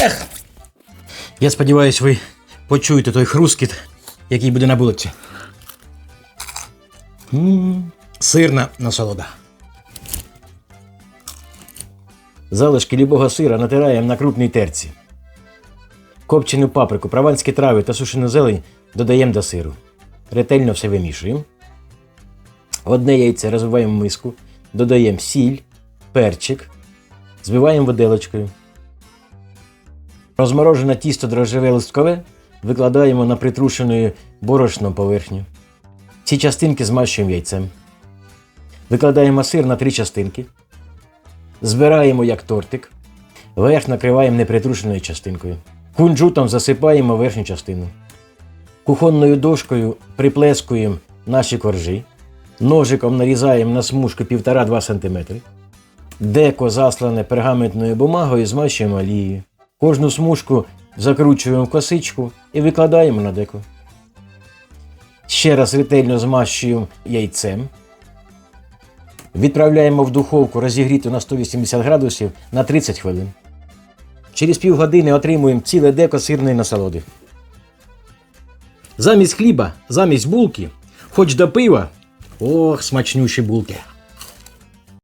Ех. Я сподіваюся, ви почуєте той хрускіт, який буде на булочці. М, Сирна насолода. Залишки любого сира натираємо на крупній терці. Копчену паприку, прованські трави та сушену зелень додаємо до сиру. Ретельно все вимішуємо. Одне яйце розвиваємо в миску, додаємо сіль, перчик, збиваємо виделочкою. Розморожене тісто дрожжеве листкове викладаємо на притрушену борошном поверхню. Ці частинки змащуємо яйцем. Викладаємо сир на три частинки. Збираємо як тортик. Верх накриваємо непритрушеною частинкою. Кунжутом засипаємо верхню частину. Кухонною дошкою приплескуємо наші коржі. Ножиком нарізаємо на смужку 1,5-2 см. Деко заслане пергаментною бумагою змащуємо олією. Кожну смужку закручуємо в косичку і викладаємо на деко. Ще раз ретельно змащуємо яйцем. Відправляємо в духовку розігріту на 180 градусів на 30 хвилин. Через півгодини отримуємо ціле деко сирної насолоди. Замість хліба, замість булки, хоч до пива. Ох, смачнющі булки.